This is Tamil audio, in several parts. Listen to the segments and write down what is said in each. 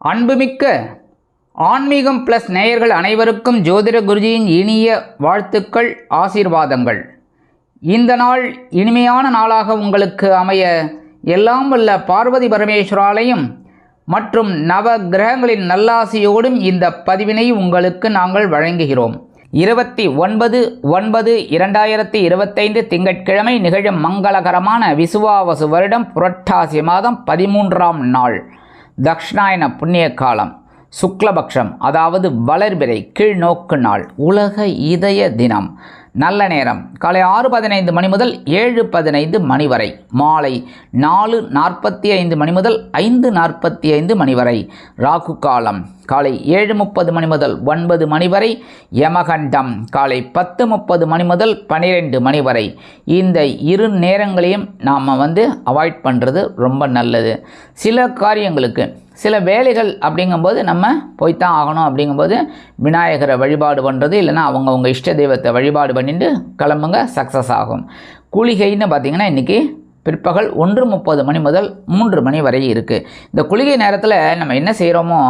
அன்புமிக்க ஆன்மீகம் ப்ளஸ் நேயர்கள் அனைவருக்கும் ஜோதிட குருஜியின் இனிய வாழ்த்துக்கள் ஆசீர்வாதங்கள். இந்த நாள் இனிமையான நாளாக உங்களுக்கு அமைய எல்லாம் வல்ல பார்வதி பரமேஸ்வராலையும் மற்றும் நவ கிரகங்களின் நல்லாசியோடும் இந்த பதிவினை உங்களுக்கு நாங்கள் வழங்குகிறோம். இருபத்தி ஒன்பது ஒன்பது இரண்டாயிரத்தி இருபத்தைந்து திங்கட்கிழமை நிகழும் மங்களகரமான விசுவாவசு வருடம் புரட்டாசி மாதம் பதிமூன்றாம் நாள். தக்ஷணாயன புண்ணிய காலம் சுக்லபக்ஷம் அதாவது வளர்பிறை கீழ்நோக்கு நாள் உலக இதய தினம். நல்ல நேரம். காலை ஆறு பதினைந்து மணி முதல் ஏழு பதினைந்து மணி வரை. மாலை நாலு நாற்பத்தி ஐந்து மணி முதல் ஐந்து நாற்பத்தி ஐந்து மணி வரை. ராகு காலம் காலை ஏழு முப்பது மணி முதல் ஒன்பது மணி வரை. யமகண்டம் காலை பத்து முப்பது மணி முதல் பனிரெண்டு மணி வரை. இந்த இரு நேரங்களையும் நாம் வந்து அவாய்ட் பண்ணுறது ரொம்ப நல்லது. சில காரியங்களுக்கு சில வேலைகள் அப்படிங்கும்போது நம்ம போய்த்தான் ஆகணும் அப்படிங்கும்போது விநாயகரை வழிபாடு பண்ணுறது இல்லைனா அவங்கவுங்க இஷ்ட தெய்வத்தை வழிபாடு பண்ணிட்டு கிளம்புங்க சக்ஸஸ் ஆகும். குளிகைன்னு பார்த்திங்கன்னா இன்றைக்கி பிற்பகல் ஒன்று முப்பது மணி முதல் மூன்று மணி வரை இருக்குது இந்த குளிகை நேரத்தில் நம்ம என்ன செய்கிறோமோ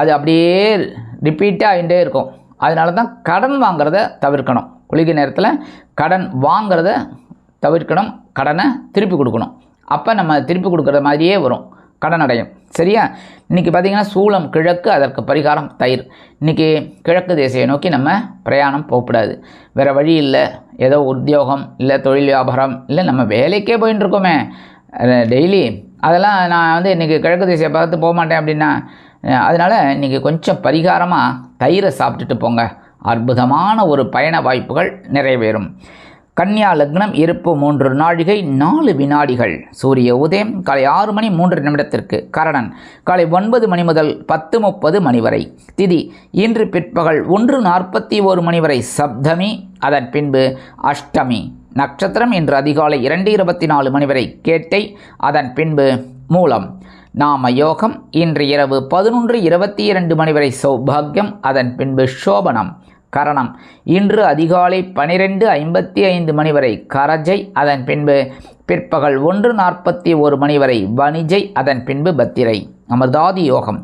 அது அப்படியே ரிப்பீட்டாக ஆகிட்டே இருக்கும். அதனால தான் கடன் வாங்குறத தவிர்க்கணும். குளிகை நேரத்தில் கடன் வாங்கிறத தவிர்க்கணும் கடனை திருப்பி கொடுக்கணும். அப்போ நம்ம திருப்பி கொடுக்குற மாதிரியே வரும். கடன் அடையும் சரியா? இன்றைக்கி பார்த்திங்கன்னா சூளம் கிழக்கு அதற்கு பரிகாரம் தயிர். இன்றைக்கி கிழக்கு திசையை நோக்கி நம்ம பிரயாணம் போகக்கூடாது. வேறு வழி இல்லை. ஏதோ உத்தியோகம் இல்லை தொழில் வியாபாரம் இல்லை நம்ம வேலைக்கே போயின்னு இருக்கோமே டெய்லி அதெல்லாம் நான் வந்து இன்றைக்கி கிழக்கு திசையை பார்த்து போக மாட்டேன் அப்படின்னா அதனால் இன்றைக்கி கொஞ்சம் பரிகாரமாக தயிரை சாப்பிட்டுட்டு போங்க. அற்புதமான ஒரு பயண வாய்ப்புகள் நிறைவேறும். கன்னியா லக்னம் இருப்பு மூன்று நாழிகை நாலு வினாடிகள். சூரிய உதயம் காலை ஆறு மணி மூன்று நிமிடத்திற்கு கரணன். காலை ஒன்பது மணி முதல் பத்து முப்பது மணி வரை திதி. இன்று பிற்பகல் ஒன்று நாற்பத்தி ஒரு மணி வரை சப்தமி அதன் பின்பு அஷ்டமி. நட்சத்திரம் இன்று அதிகாலை இரண்டு இருபத்தி நாலு மணி வரை கேட்டை அதன் பின்பு மூலம். நாம யோகம் இன்று இரவு பதினொன்று இருபத்தி இரண்டு மணி வரை சௌபாகியம் அதன் பின்பு சோபனம். கரணம். இன்று அதிகாலை பனிரெண்டு ஐம்பத்தி ஐந்து மணி வரை கரஜை அதன் பின்பு பிற்பகல் ஒன்று நாற்பத்தி ஒரு மணி வரை வணிஜை அதன் பின்பு பத்திரை. அமர்தாதி யோகம்.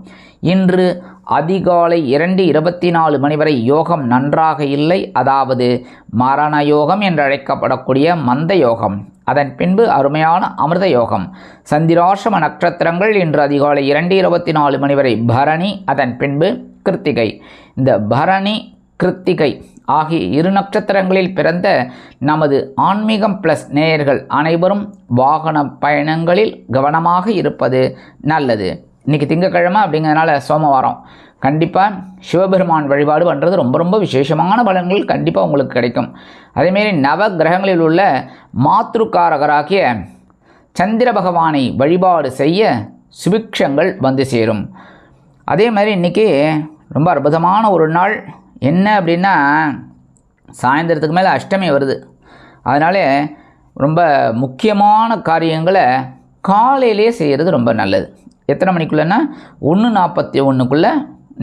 இன்று அதிகாலை இரண்டு இருபத்தி நாலு மணி வரை யோகம் நன்றாக இல்லை. அதாவது மரண யோகம் என்று அழைக்கப்படக்கூடிய மந்த யோகம். அதன் பின்பு அருமையான அமிர்த யோகம். சந்திராசம நட்சத்திரங்கள் இன்று அதிகாலை இரண்டு இருபத்தி நாலு மணி வரை பரணி அதன் பின்பு கிருத்திகை. இந்த பரணி கிருத்திகை ஆகிய இரு நட்சத்திரங்களில் பிறந்த நமது ஆன்மீகம் ப்ளஸ் நேயர்கள் அனைவரும் வாகன பயணங்களில் கவனமாக இருப்பது நல்லது. இன்றைக்கி திங்கக்கிழமை அப்படிங்கிறதுனால சோமவாரம். கண்டிப்பாக சிவபெருமான் வழிபாடு பண்ணுறது ரொம்ப ரொம்ப விசேஷமான பலன்கள் கண்டிப்பாக உங்களுக்கு கிடைக்கும். அதேமாரி நவ கிரகங்களில் உள்ள மாத்ருக்காரகராகிய சந்திர பகவானை வழிபாடு செய்ய சுபிக்ஷங்கள் வந்து சேரும். அதே மாதிரி இன்றைக்கி ரொம்ப அற்புதமான ஒரு நாள் என்ன அப்படின்னா சாயந்தரத்துக்கு மேலே அஷ்டமி வருது. அதனால் ரொம்ப முக்கியமான காரியங்களை காலையிலேயே செய்கிறது ரொம்ப நல்லது. எத்தனை மணிக்குள்ளேன்னா ஒன்று நாற்பத்தி ஒன்றுக்குள்ளே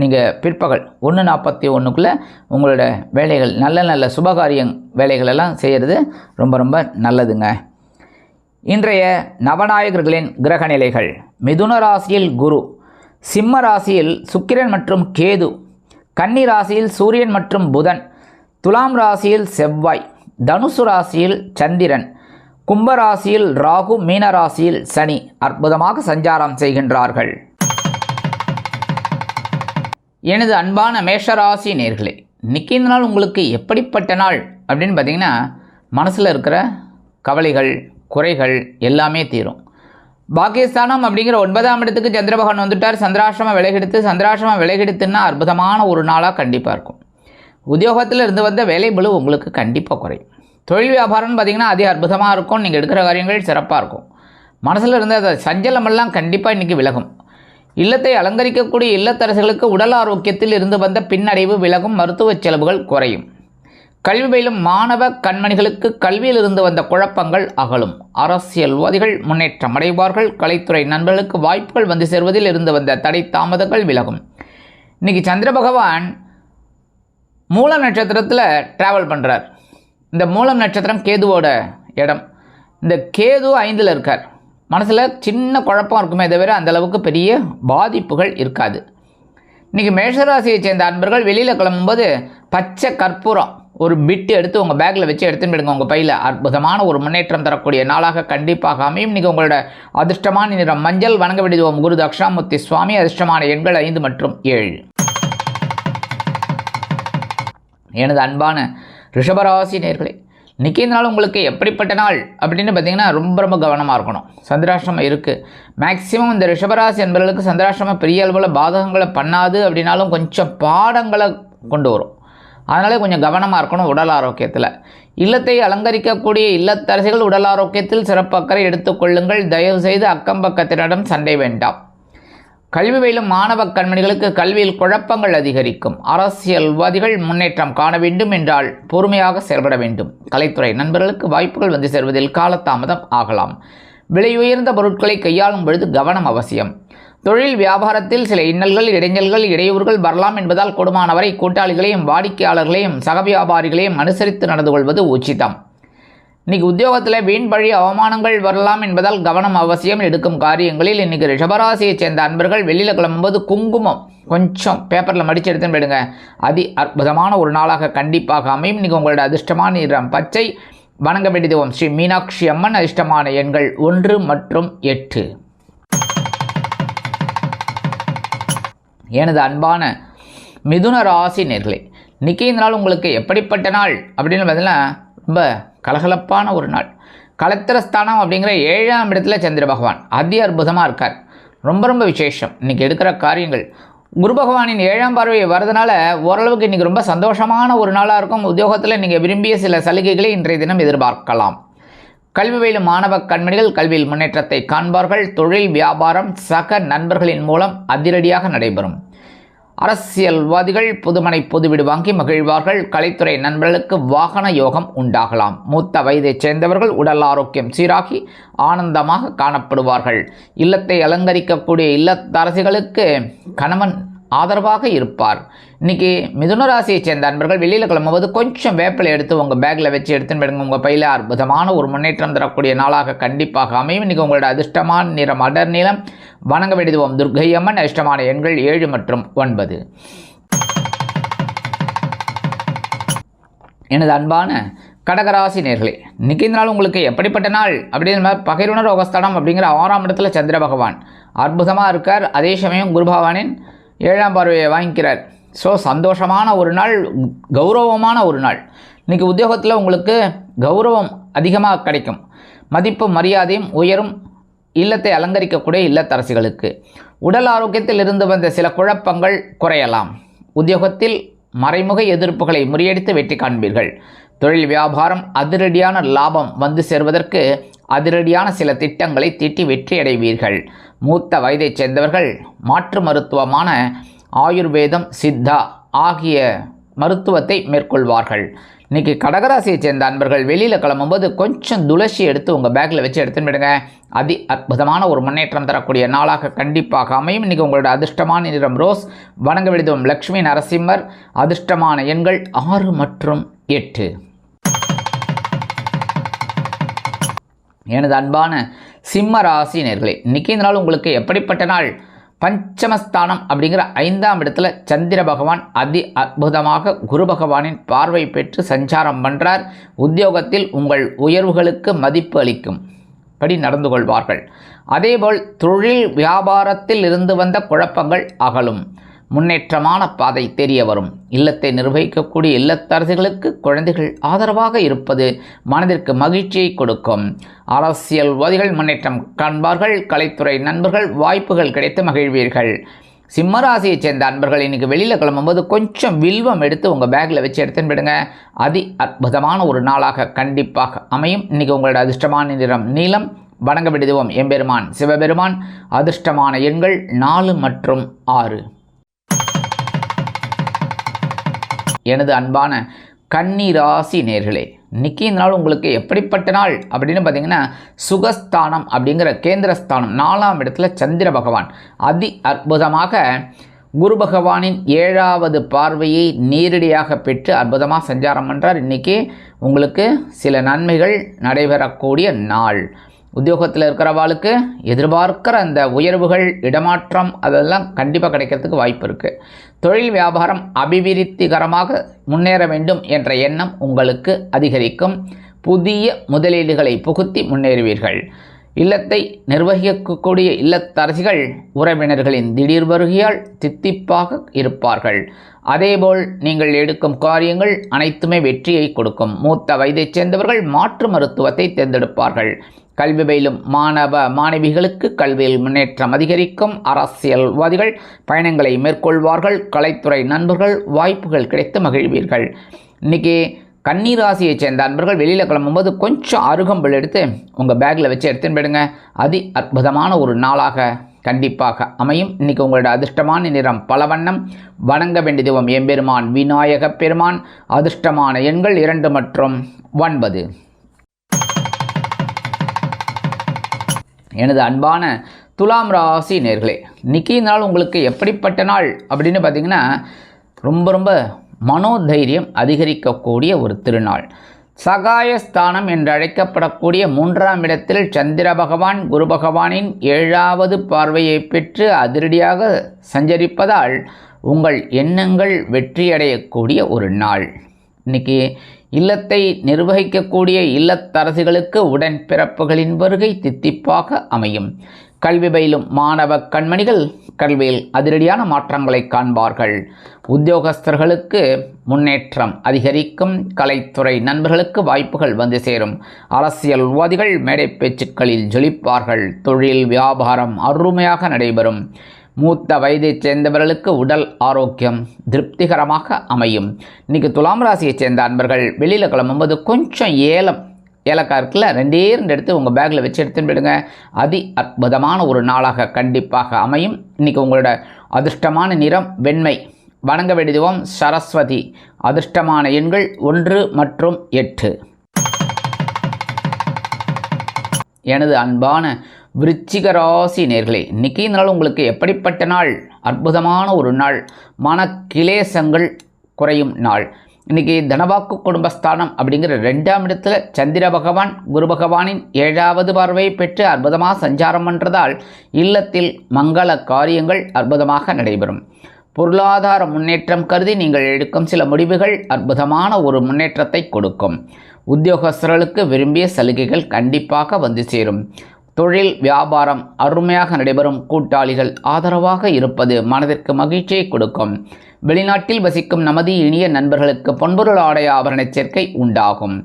நீங்கள் பிற்பகல் ஒன்று நாற்பத்தி ஒன்றுக்குள்ளே உங்களோட வேலைகள் நல்ல நல்ல சுபகாரியம் வேலைகளெல்லாம் செய்கிறது ரொம்ப ரொம்ப நல்லதுங்க. இன்றைய நவநாயகர்களின் கிரக நிலைகள் மிதுன ராசியில் குரு சிம்ம ராசியில் சுக்கிரன் மற்றும் கேது கன்னி ராசியில் சூரியன் மற்றும் புதன். துலாம் ராசியில் செவ்வாய். தனுசு ராசியில் சந்திரன். கும்பராசியில் ராகு மீன ராசியில் சனி. அற்புதமாக சஞ்சாரம் செய்கின்றார்கள். எனது அன்பான மேஷராசி நேர்களே இன்னைக்கு இந்த நாள் உங்களுக்கு எப்படிப்பட்ட நாள் அப்படின்னு பார்த்தீங்கன்னா மனசில் இருக்கிற கவலைகள் குறைகள் எல்லாமே தீரும். பாகிஸ்தானம் அப்படிங்கிற ஒன்பதாம் இடத்துக்கு சந்திரபகவான் வந்துட்டார். சந்திராசிரமம் விலகெடுத்து சந்திராசிரமம் விலகெடுத்துன்னா அற்புதமான ஒரு நாளாக கண்டிப்பாக இருக்கும். உத்தியோகத்தில் இருந்து வந்த வேலை பளு உங்களுக்கு கண்டிப்பாக குறையும். தொழில் வியாபாரம்னு பார்த்தீங்கன்னா அதே அற்புதமாக இருக்கும். நீங்கள் எடுக்கிற காரியங்கள் சிறப்பாக இருக்கும். மனசில் இருந்த அந்த சஞ்சலமெல்லாம் கண்டிப்பாக இன்றைக்கி விலகும். இல்லத்தை அலங்கரிக்கக்கூடிய இல்லத்தரசுகளுக்கு உடல் ஆரோக்கியத்தில் இருந்து வந்த பின்னடைவு விலகும். மருத்துவ செலவுகள் குறையும். கல்வி பயிலும் மாணவ கண்மணிகளுக்கு கல்வியில் இருந்து வந்த குழப்பங்கள் அகலும். அரசியல்வாதிகள் முன்னேற்றம் அடைவார்கள். கலைத்துறை நண்பர்களுக்கு வாய்ப்புகள் வந்து சேர்வதில் இருந்து வந்த தடை தாமதங்கள் விலகும். இன்னைக்கு சந்திர பகவான் மூலம் நட்சத்திரத்தில் ட்ராவல் பண்ணுறார் இந்த மூலம் நட்சத்திரம் கேதுவோட இடம். இந்த கேது ஐந்தில் இருக்கார். மனசில் சின்ன குழப்பம் இருக்குமே தவிர அந்தளவுக்கு பெரிய பாதிப்புகள் இருக்காது. இன்றைக்கி மேஷராசியை சேர்ந்த அன்பர்கள் வெளியில் கிளம்பும்போது பச்சை கற்பூரம் ஒரு பிட்டு எடுத்து உங்கள் பேக்கில் வச்சு எடுத்துன்னு போயிடுங்க. உங்கள் பையில் அற்புதமான ஒரு முன்னேற்றம் தரக்கூடிய நாளாக கண்டிப்பாக அமையும். இன்றைக்கி உங்களோட அதிர்ஷ்டமான நிறம் மஞ்சள் வணங்க விடுவோம் குரு தக்ஷாமூர்த்தி சுவாமி அதிர்ஷ்டமான எண்கள் ஐந்து மற்றும் ஏழு. எனது அன்பான ரிஷபராசி நேர்களே இன்றைக்கி நாள் உங்களுக்கு எப்படிப்பட்ட நாள் அப்படின்னு பார்த்தீங்கன்னா ரொம்ப ரொம்ப கவனமாக இருக்கணும். சந்திராஷ்டிரமம் இருக்குது மேக்ஸிமம் இந்த ரிஷபராசி என்பவர்களுக்கு சந்திராஷ்டிரமம் பெரிய அளவில் பாதகங்களை பண்ணாது அப்படின்னாலும் கொஞ்சம் பாடங்களை கொண்டு வரும். அதனாலே கொஞ்சம் கவனமாக இருக்கணும் உடல் ஆரோக்கியத்தில். இல்லத்தை அலங்கரிக்கக்கூடிய இல்லத்தரசிகள் உடல் ஆரோக்கியத்தில் சிறப்பு அக்கறை எடுத்துக்கொள்ளுங்கள் தயவு செய்து அக்கம் சண்டை வேண்டாம். கல்வி பயிலும் மாணவ கண்மணிகளுக்கு கல்வியில் குழப்பங்கள் அதிகரிக்கும். அரசியல்வாதிகள் முன்னேற்றம் காண வேண்டும் என்றால் பொறுமையாக செயல்பட வேண்டும். கலைத்துறை நண்பர்களுக்கு வாய்ப்புகள் வந்து சேர்வதில் காலதாமதம் ஆகலாம். விலையுயர்ந்த பொருட்களை கையாளும் பொழுது கவனம் அவசியம். தொழில் வியாபாரத்தில் சில இன்னல்கள் இடைஞ்சல்கள் இடையூறுகள் வரலாம் என்பதால் கொடுமானவரை கூட்டாளிகளையும் வாடிக்கையாளர்களையும் சக வியாபாரிகளையும் அனுசரித்து நடந்து கொள்வது உச்சிதம். இன்னைக்கு உத்தியோகத்தில் வீண் பழி அவமானங்கள் வரலாம் என்பதால் கவனம் அவசியம் எடுக்கும் காரியங்களில் இன்னைக்கு ரிஷபராசியைச் சேர்ந்த அன்பர்கள் வெளியில் கிளம்பும்போது குங்குமம் கொஞ்சம் பேப்பரில் மடித்து எடுத்துன்னு போயிடுங்க. அதி அற்புதமான ஒரு நாளாக கண்டிப்பாக அமையும். இன்னைக்கு உங்களோட அதிர்ஷ்டமான நிறம் பச்சை. வணங்க வேண்டியதுவோம் ஸ்ரீ மீனாட்சி அம்மன். அதிர்ஷ்டமான எண்கள் ஒன்று மற்றும் எட்டு. எனது அன்பான மிதுன ராசி நேர்களே இன்றைக்கி இந்த நாள் உங்களுக்கு எப்படிப்பட்ட நாள்? அப்படின்னு பார்த்தீங்கன்னா ரொம்ப கலகலப்பான ஒரு நாள். கலத்திரஸ்தானம் அப்படிங்கிற ஏழாம் இடத்துல சந்திர பகவான் அதி அற்புதமாக இருக்கார். ரொம்ப ரொம்ப விசேஷம். இன்றைக்கி எடுக்கிற காரியங்கள். குரு பகவானின் ஏழாம் பார்வை வரதுனால ஓரளவுக்கு இன்றைக்கி ரொம்ப சந்தோஷமான ஒரு நாளாக இருக்கும். உத்தியோகத்தில் நீங்கள் விரும்பிய சில சலுகைகளை இன்றைய தினம் எதிர்பார்க்கலாம். கல்வி பயிலும் மாணவ கண்மணிகள் கல்வியில் முன்னேற்றத்தை காண்பார்கள். தொழில் வியாபாரம் சக நண்பர்களின் மூலம் அதிரடியாக நடைபெறும். அரசியல்வாதிகள் புதுமனை பொதுவிடு வாங்கி மகிழ்வார்கள். கலைத்துறை நண்பர்களுக்கு வாகன யோகம் உண்டாகலாம். மூத்த வயதைச் சேர்ந்தவர்கள் உடல் ஆரோக்கியம் சீராகி ஆனந்தமாக காணப்படுவார்கள். இல்லத்தை அலங்கரிக்கக்கூடிய இல்லத்தரசிகளுக்கு கணவன் ஆதரவாக இருப்பார். இன்னைக்கு மிதுனராசியை சேர்ந்த அன்பர்கள் வெளியில் கிளம்பும்போது கொஞ்சம் வேப்பிலை எடுத்து உங்கள் பேக்கில் வச்சு எடுத்துன்னு போயிடுங்க. உங்கள் பையில் அற்புதமான ஒரு முன்னேற்றம் தரக்கூடிய நாளாக கண்டிப்பாக அமையும். இன்றைக்கி உங்களோட அதிர்ஷ்டமான நிறம் அடர் நிலம் வணங்க வேண்டியதுவோம். துர்கை அம்மன் அதிர்ஷ்டமான எண்கள் ஏழு மற்றும் ஒன்பது. எனது அன்பான கடகராசி நேர்களே இன்னைக்கு இந்த நாள் உங்களுக்கு எப்படிப்பட்ட நாள்? அப்படின்னு பகிர்வுணர் ரோகஸ்தானம் அப்படிங்கிற ஆறாம் இடத்துல சந்திர பகவான் அற்புதமாக இருக்கார். அதே சமயம் குரு பகவானின் ஏழாம் பார்வையை வாங்கிக்கிறார். ஸோ சந்தோஷமான ஒரு நாள் கௌரவமான ஒரு நாள். இன்றைக்கி உத்தியோகத்தில் உங்களுக்கு கௌரவம் அதிகமாக கிடைக்கும். மதிப்பு மரியாதையும் உயரும். இல்லத்தை அலங்கரிக்கக்கூடிய இல்லத்தரசிகளுக்கு. உடல் ஆரோக்கியத்தில் இருந்து வந்த சில குழப்பங்கள் குறையலாம். உத்தியோகத்தில் மறைமுக எதிர்ப்புகளை முறியடித்து வெற்றி காண்பீர்கள். தொழில் வியாபாரம் அதிரடியான லாபம் வந்து சேர்வதற்கு அதிரடியான சில திட்டங்களை தீட்டி வெற்றியடைவீர்கள் மூத்த வயதைச் சேர்ந்தவர்கள் மாற்று மருத்துவமான ஆயுர்வேதம் சித்தா ஆகிய மருத்துவத்தை மேற்கொள்வார்கள். இன்றைக்கி கடகராசியை சேர்ந்த அன்பர்கள் வெளியில் கிளம்பும்போது கொஞ்சம் துளசி எடுத்து உங்கள் பேக்கில் வச்சு எடுத்துன்னு விடுங்க அதி அற்புதமான ஒரு முன்னேற்றம் தரக்கூடிய நாளாக கண்டிப்பாக அமையும். இன்றைக்கி உங்களோட அதிர்ஷ்டமான நிறம் ரோஸ் வணங்க விடுதும் லக்ஷ்மி நரசிம்மர் அதிர்ஷ்டமான எண்கள் ஆறு மற்றும் எட்டு. எனது அன்பான சிம்ம ராசி நேர்களே இன்றைக்கி இந்த நாள் உங்களுக்கு எப்படிப்பட்ட நாள்? பஞ்சமஸ்தானம் அப்படிங்கிற ஐந்தாம் இடத்துல சந்திர பகவான் அதி அற்புதமாக குரு பகவானின் பார்வை பெற்று சஞ்சாரம் பண்ணுறார் உத்தியோகத்தில் உங்கள் உயர்வுகளுக்கு மதிப்பு அளிக்கும். படி நடந்து கொள்வார்கள். அதேபோல் தொழில் வியாபாரத்தில் இருந்து வந்த குழப்பங்கள் அகலும். முன்னேற்றமான பாதை தெரிய வரும். இல்லத்தை நிர்வகிக்கக்கூடிய இல்லத்தரசிகளுக்கு குழந்தைகள் ஆதரவாக இருப்பது மனதிற்கு மகிழ்ச்சியை கொடுக்கும். அரசியல்வாதிகள் முன்னேற்றம் காண்பார்கள் கலைத்துறை நண்பர்கள் வாய்ப்புகள் கிடைத்து மகிழ்வீர்கள். சிம்மராசியைச் சேர்ந்த அன்பர்கள் இன்றைக்கி வெளியில் கிளம்பும்போது கொஞ்சம் வில்வம் எடுத்து உங்கள் பேக்கில் வச்சு எடுத்துன்னு விடுங்க அதி அற்புதமான ஒரு நாளாக கண்டிப்பாக அமையும். இன்றைக்கி உங்களோட அதிர்ஷ்டமான நிறம் நீளம் வணங்க விடுதுவோம் எம்பெருமான் சிவபெருமான் அதிர்ஷ்டமான எண்கள் நாலு மற்றும் ஆறு. எனது அன்பான கன்னிராசி நேர்களே இன்னைக்கு இந்த நாள் உங்களுக்கு எப்படிப்பட்ட நாள்? அப்படின்னு பார்த்தீங்கன்னா சுகஸ்தானம் அப்படிங்கிற கேந்திரஸ்தானம். நாலாம் இடத்துல சந்திர பகவான். அதி அற்புதமாக குரு பகவானின் ஏழாவது பார்வையை நேரடியாக பெற்று அற்புதமாக சஞ்சாரம் பண்ணுறார் இன்றைக்கி உங்களுக்கு சில நன்மைகள் நடைபெறக்கூடிய நாள். உத்தியோகத்தில் இருக்கிறவாளுக்கு எதிர்பார்க்கிற அந்த உயர்வுகள் இடமாற்றம் அதெல்லாம் கண்டிப்பாக கிடைக்கிறதுக்கு வாய்ப்பு இருக்குது தொழில் வியாபாரம் அபிவிருத்திகரமாக முன்னேற வேண்டும் என்ற எண்ணம் உங்களுக்கு அதிகரிக்கும். புதிய முதலீடுகளை புகுத்தி முன்னேறுவீர்கள். இல்லத்தை நிர்வகிக்கக்கூடிய இல்லத்தரசிகள் உறவினர்களின் திடீர் வருகையால் தித்திப்பாக இருப்பார்கள். அதேபோல் நீங்கள் எடுக்கும் காரியங்கள் அனைத்துமே வெற்றியை கொடுக்கும். மூத்த வயதைச் சேர்ந்தவர்கள் மாற்று மருத்துவத்தை தேர்ந்தெடுப்பார்கள். கல்வி பயிலும் மாணவ மாணவிகளுக்கு கல்வியில் முன்னேற்றம் அதிகரிக்கும். அரசியல்வாதிகள் பயணங்களை மேற்கொள்வார்கள். கலைத்துறை நண்பர்கள் வாய்ப்புகள் கிடைத்து மகிழ்வீர்கள். இன்னைக்கு ராசியைச் சேர்ந்த அன்பர்கள் வெளியில் கிளம்பும்போது கொஞ்சம் அருகம்புல் எடுத்து உங்கள் பேக்கில் வச்சு எடுத்துன்னு போயிடுங்க. அதி அற்புதமான ஒரு நாளாக கண்டிப்பாக அமையும். இன்னைக்கு உங்களோட அதிர்ஷ்டமான நிறம் பல வண்ணம் வணங்க வேண்டிய தெய்வம் எம்பெருமான் விநாயக பெருமான். அதிர்ஷ்டமான எண்கள் இரண்டு மற்றும் ஒன்பது. எனது அன்பான துலாம் ராசி நேர்களே இன்னைக்கு நாள் உங்களுக்கு எப்படிப்பட்ட நாள் அப்படின்னு பார்த்தீங்கன்னா ரொம்ப ரொம்ப மனோதைரியம் அதிகரிக்கக்கூடிய ஒரு திருநாள். சகாயஸ்தானம் என்று அழைக்கப்படக்கூடிய மூன்றாம் இடத்தில் சந்திர பகவான் குரு பகவானின் ஏழாவது பார்வையை பெற்று அதிரடியாக சஞ்சரிப்பதால் உங்கள் எண்ணங்கள் வெற்றியடையக்கூடிய ஒரு நாள். இன்னைக்கு இல்லத்தை நிர்வகிக்கக்கூடிய இல்லத்தரசிகளுக்கு உடன்பிறப்புகளின் வருகை தித்திப்பாக அமையும். கல்வி பயிலும் மாணவ கண்மணிகள் கல்வியில் அதிரடியான மாற்றங்களை காண்பார்கள். உத்தியோகஸ்தர்களுக்கு முன்னேற்றம் அதிகரிக்கும். கலைத்துறை நண்பர்களுக்கு வாய்ப்புகள் வந்து சேரும். அரசியல்வாதிகள் மேடை பேச்சுக்களில் ஜொலிப்பார்கள். தொழில் வியாபாரம் அருமையாக நடைபெறும். மூத்த வயதைச் சேர்ந்தவர்களுக்கு உடல் ஆரோக்கியம் திருப்திகரமாக அமையும். இன்றைக்கி துலாம் ராசியைச் சேர்ந்த அன்பர்கள் வெளியில் கிளம்பும்போது கொஞ்சம் ஏலம் ஏலக்காய் இருக்குல்ல ரெண்டே ரெண்டு எடுத்து உங்கள் பேக்கில் வச்சு எடுத்துன்னு போயிடுங்க. அதி அற்புதமான ஒரு நாளாக கண்டிப்பாக அமையும். இன்றைக்கி உங்களோட அதிர்ஷ்டமான நிறம் வெண்மை. வணங்க வேண்டியதுவோம் சரஸ்வதி. அதிர்ஷ்டமான எண்கள் ஒன்று மற்றும் எட்டு. எனது அன்பான விருச்சிக ராசி நேர்களே இன்னைக்கு நாள் உங்களுக்கு எப்படிப்பட்ட நாள்? அற்புதமான ஒரு நாள். மன கிளேசங்கள் குறையும் நாள். இன்னைக்கு தனவாக்கு குடும்பஸ்தானம் அப்படிங்கிற ரெண்டாம் இடத்துல சந்திர பகவான் குரு பகவானின் ஏழாவது பார்வையை பெற்று அற்புதமாக சஞ்சாரம் பண்ணுறதால் இல்லத்தில் மங்கள காரியங்கள் அற்புதமாக நடைபெறும். பொருளாதார முன்னேற்றம் கருதி நீங்கள் எடுக்கும் சில முடிவுகள் அற்புதமான ஒரு முன்னேற்றத்தை கொடுக்கும். உத்தியோகஸ்தர்களுக்கு விரும்பிய சலுகைகள் கண்டிப்பாக வந்து சேரும். தொழில் வியாபாரம் அருமையாக நடைபெறும் கூட்டாளிகள் ஆதரவாக இருப்பது மனதிற்கு மகிழ்ச்சியை கொடுக்கும். வெளிநாட்டில் வசிக்கும் நமது இனிய நண்பர்களுக்கு பொன்பொருள் ஆடை ஆபரண சேர்க்கை உண்டாகும்.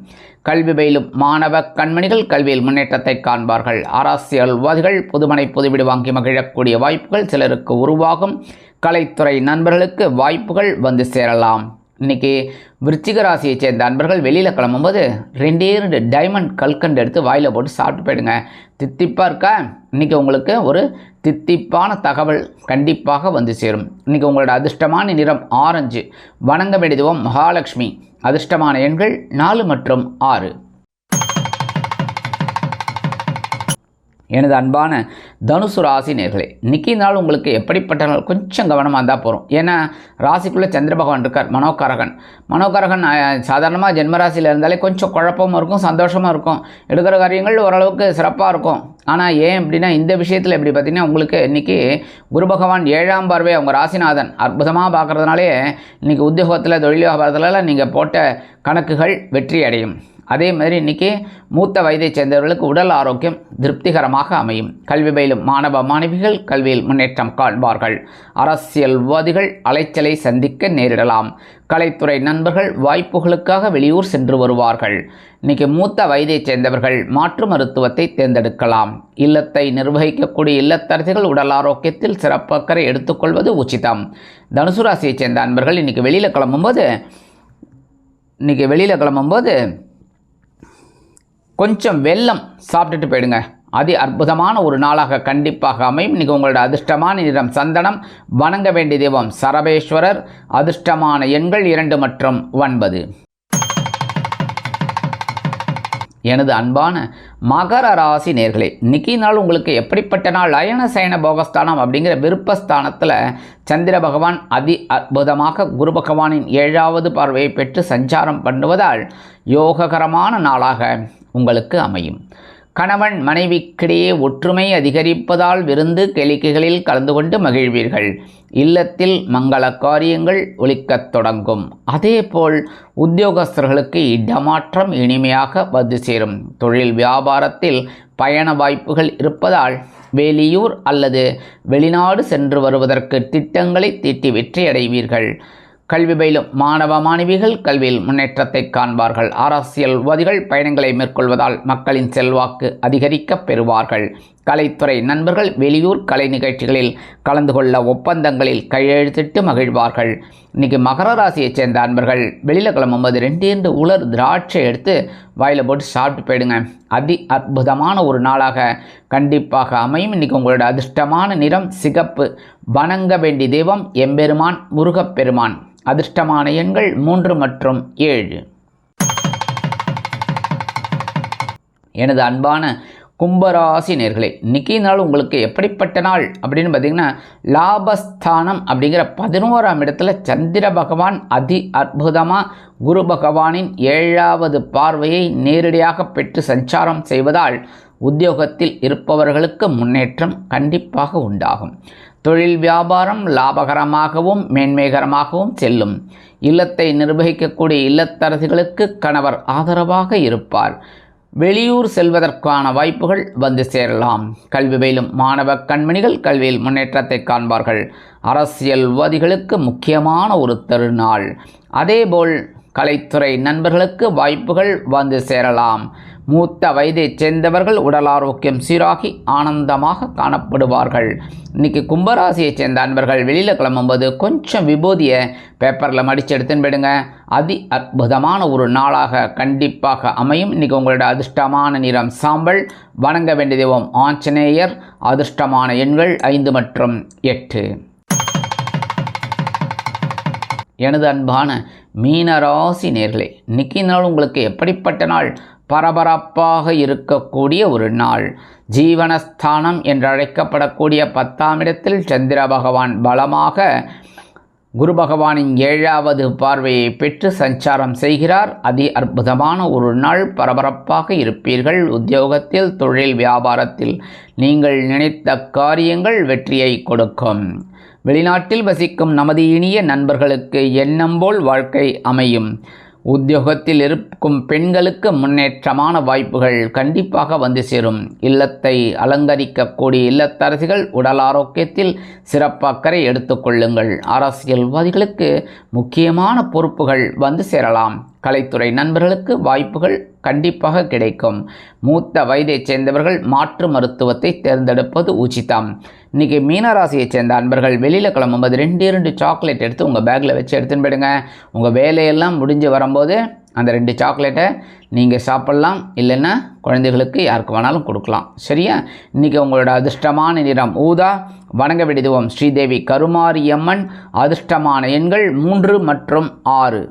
கல்வி பயிலும் மாணவ கண்மணிகள் கல்வியில் முன்னேற்றத்தை காண்பார்கள். அரசியல்வாதிகள் புதுமனை புதுவிடு வாங்கி மகிழக்கூடிய வாய்ப்புகள் சிலருக்கு உருவாகும். கலைத்துறை நண்பர்களுக்கு வாய்ப்புகள் வந்து சேரலாம். இன்னைக்கு விருச்சிக ராசியை சேர்ந்த அன்பர்கள் வெளியில் கிளம்பும்போது ரெண்டே ரெண்டு டைமண்ட் கல்கண்டு எடுத்து வாயில் போட்டு சாப்பிட்டு போயிடுங்க. தித்திப்பாக இருக்கா? இன்றைக்கி உங்களுக்கு ஒரு தித்திப்பான தகவல் கண்டிப்பாக வந்து சேரும். இன்றைக்கி உங்களோட அதிர்ஷ்டமான நிறம் ஆரஞ்சு. வணங்க வேண்டியதுவோம் மகாலட்சுமி. அதிர்ஷ்டமான எண்கள் நாலு மற்றும் ஆறு. எனது அன்பான தனுசு ராசி நேர்களே இன்னைக்கு நாள் உங்களுக்கு எப்படிப்பட்ட நாள்? கொஞ்சம் கவனமாக இருந்தால் போகிறோம் ஏன்னா ராசிக்குள்ளே சந்திர பகவான் இருக்கார் மனோகாரகன். மனோகாரகன் சாதாரணமாக ஜென்மராசியில் இருந்தாலே கொஞ்சம் குழப்பமும் இருக்கும் சந்தோஷமாக இருக்கும். எடுக்கிற காரியங்கள் ஓரளவுக்கு சிறப்பாக இருக்கும். ஆனால் ஏன் அப்படின்னா இந்த விஷயத்தில் எப்படி பார்த்தீங்கன்னா உங்களுக்கு இன்றைக்கி குரு பகவான் ஏழாம் பார்வை அவங்க ராசிநாதன். அற்புதமாக பார்க்குறதுனாலே இன்றைக்கி உத்தியோகத்தில் தொழில் வியாபாரத்துலலாம் நீங்கள் போட்ட கணக்குகள் வெற்றி அடையும். அதே மாதிரி இன்றைக்கி மூத்த வயதைச் சேர்ந்தவர்களுக்கு உடல் ஆரோக்கியம் திருப்திகரமாக அமையும். கல்வி பயிலும் மாணவ மாணவிகள் கல்வியில் முன்னேற்றம் காண்பார்கள். அரசியல்வாதிகள் அலைச்சலை சந்திக்க நேரிடலாம். கலைத்துறை நண்பர்கள் வாய்ப்புகளுக்காக வெளியூர் சென்று வருவார்கள். இன்றைக்கி மூத்த வயதைச் சேர்ந்தவர்கள் மாற்று மருத்துவத்தை தேர்ந்தெடுக்கலாம். இல்லத்தை நிர்வகிக்கக்கூடிய இல்லத்தரசிகள் உடல் ஆரோக்கியத்தில் சிறப்பக்கறை எடுத்துக்கொள்வது உச்சிதம். தனுசு ராசியைச் சேர்ந்த அன்பர்கள் இன்றைக்கி வெளியில் கிளம்பும்போது இன்றைக்கி வெளியில் கிளம்பும்போது கொஞ்சம் வெல்லம் சாப்பிட்டுட்டு போயிடுங்க. அதி அற்புதமான ஒரு நாளாக கண்டிப்பாக அமையும். இன்றைக்கி உங்களோட அதிர்ஷ்டமான நிறம் சந்தனம் வணங்க வேண்டிய தெய்வம் சரபேஸ்வரர் அதிர்ஷ்டமான எண்கள் இரண்டு மற்றும் ஒன்பது. எனது அன்பான மகர ராசி நேர்களே இன்னைக்கு நாள் உங்களுக்கு எப்படிப்பட்ட நாள்? அயன சயன போகஸ்தானம் அப்படிங்கிற விருப்பஸ்தானத்தில் சந்திர பகவான் அதி அற்புதமாக குரு பகவானின் ஏழாவது பார்வையை பெற்று சஞ்சாரம் பண்ணுவதால் யோககரமான நாளாக உங்களுக்கு அமையும். கணவன் மனைவிக்கிடையே ஒற்றுமை அதிகரிப்பதால் விருந்து கேளிக்கைகளில் கலந்து கொண்டு மகிழ்வீர்கள். இல்லத்தில் மங்கள காரியங்கள் ஒழிக்கத் தொடங்கும். அதேபோல் உத்தியோகஸ்தர்களுக்கு இடமாற்றம் இனிமையாக வந்து சேரும். தொழில் வியாபாரத்தில் பயண வாய்ப்புகள் இருப்பதால் வெளியூர் அல்லது வெளிநாடு சென்று வருவதற்கு திட்டங்களை தீட்டி வெற்றியடைவீர்கள் கல்வி பயிலும் மாணவ மாணவிகள் கல்வியில் முன்னேற்றத்தை காண்பார்கள். அரசியல்வாதிகள் பயணங்களை மேற்கொள்வதால் மக்களின் செல்வாக்கு அதிகரிக்கப் பெறுவார்கள். கலைத்துறை நண்பர்கள் வெளியூர் கலை நிகழ்ச்சிகளில் கலந்து கொள்ள ஒப்பந்தங்களில் கையெழுத்திட்டு மகிழ்வார்கள். இன்னைக்கு மகர ராசியைச் சேர்ந்த அன்பர்கள் வெளியில் கிளம்பும்போது ரெண்டு ரெண்டு உலர் திராட்சை எடுத்து வாயில் போட்டு சாப்பிட்டு போயிடுங்க. அதி அற்புதமான ஒரு நாளாக கண்டிப்பாக அமையும். இன்னைக்கு உங்களோட அதிர்ஷ்டமான நிறம் சிகப்பு. வணங்க வேண்டிய தெய்வம் எம்பெருமான் முருகப்பெருமான். அதிர்ஷ்டமான எண்கள் மூன்று மற்றும் ஏழு. எனது அன்பான கும்பராசி நேர்களே இன்னைக்கு நாள் உங்களுக்கு எப்படிப்பட்ட நாள் அப்படின்னு பார்த்தீங்கன்னா லாபஸ்தானம் அப்படிங்கிற பதினோராம் இடத்துல சந்திர பகவான் அதி அற்புதமாக குரு பகவானின் ஏழாவது பார்வையை நேரடியாக பெற்று சஞ்சாரம் செய்வதால் உத்தியோகத்தில் இருப்பவர்களுக்கு முன்னேற்றம் கண்டிப்பாக உண்டாகும். தொழில் வியாபாரம் லாபகரமாகவும் மேன்மைகரமாகவும் செல்லும். இல்லத்தை நிர்வகிக்கக்கூடிய இல்லத்தரசிகளுக்கு கணவர் ஆதரவாக இருப்பார். வெளியூர் செல்வதற்கான வாய்ப்புகள் வந்து சேரலாம். கல்வி பயிலும் மாணவ கண்மணிகள் கல்வியில் முன்னேற்றத்தை காண்பார்கள். அரசியல்வாதிகளுக்கு முக்கியமான ஒரு தருநாள். அதேபோல் கலைத்துறை நண்பர்களுக்கு வாய்ப்புகள் வந்து சேரலாம். மூத்த வயதைச் சேர்ந்தவர்கள் உடல் ஆரோக்கியம் சீராகி ஆனந்தமாக காணப்படுவார்கள். இன்னைக்கு கும்பராசியைச் சேர்ந்த அன்பர்கள் வெளியில் கிளம்பும்போது கொஞ்சம் விபூதியை பேப்பரில் மடித்து எடுத்துன்னு போயிடுங்க அதி அற்புதமான ஒரு நாளாக கண்டிப்பாக அமையும். இன்றைக்கி உங்களோட அதிர்ஷ்டமான நிறம் சாம்பல். வணங்க வேண்டிய தெய்வம் ஆஞ்சநேயர். அதிர்ஷ்டமான எண்கள் ஐந்து மற்றும் எட்டு. எனது அன்பான மீனராசி நேர்களே இன்னைக்கு நாள் உங்களுக்கு எப்படிப்பட்ட நாள்? பரபரப்பாக இருக்கக்கூடிய ஒரு நாள். ஜீவனஸ்தானம் என்றழைக்கப்படக்கூடிய பத்தாம் இடத்தில் சந்திர பகவான் பலமாக குரு பகவானின் ஏழாவது பார்வையை பெற்று சஞ்சாரம் செய்கிறார். அதி அற்புதமான ஒரு நாள். பரபரப்பாக இருப்பீர்கள். உத்தியோகத்தில் தொழில் வியாபாரத்தில் நீங்கள் நினைத்த காரியங்கள் வெற்றியை கொடுக்கும். வெளிநாட்டில் வசிக்கும் நமது இனிய நண்பர்களுக்கு எண்ணம் போல் வாழ்க்கை அமையும். உத்தியோகத்தில் இருக்கும் பெண்களுக்கு முன்னேற்றமான வாய்ப்புகள் கண்டிப்பாக வந்து சேரும். இல்லத்தை அலங்கரிக்கக்கூடிய இல்லத்தரசிகள் உடல் ஆரோக்கியத்தில் சிறப்பாக்கறை எடுத்துக்கொள்ளுங்கள் அரசியல்வாதிகளுக்கு முக்கியமான பொறுப்புகள் வந்து சேரலாம். கலைத்துறை நண்பர்களுக்கு வாய்ப்புகள் கண்டிப்பாக கிடைக்கும். மூத்த வயதைச் சேர்ந்தவர்கள் மாற்று மருத்துவத்தை தேர்ந்தெடுப்பது உச்சிதம். இன்றைக்கி மீனராசியைச் சேர்ந்த அன்பர்கள் வெளியில் கிளம்பும்போது ரெண்டு ரெண்டு சாக்லேட் எடுத்து உங்கள் பேக்கில் வச்சு எடுத்துன்னு போயிடுங்க. உங்கள் வேலையெல்லாம் முடிஞ்சு வரும்போது அந்த ரெண்டு சாக்லேட்டை நீங்கள் சாப்பிட்லாம். இல்லைன்னா குழந்தைகளுக்கு யாருக்கு வேணாலும் கொடுக்கலாம். சரியா? இன்றைக்கி உங்களோட அதிர்ஷ்டமான நிறம் ஊதா. வணங்க விடுதுவோம் ஸ்ரீதேவி கருமாரியம்மன். அதிர்ஷ்டமான எண்கள் மூன்று மற்றும் ஆறு.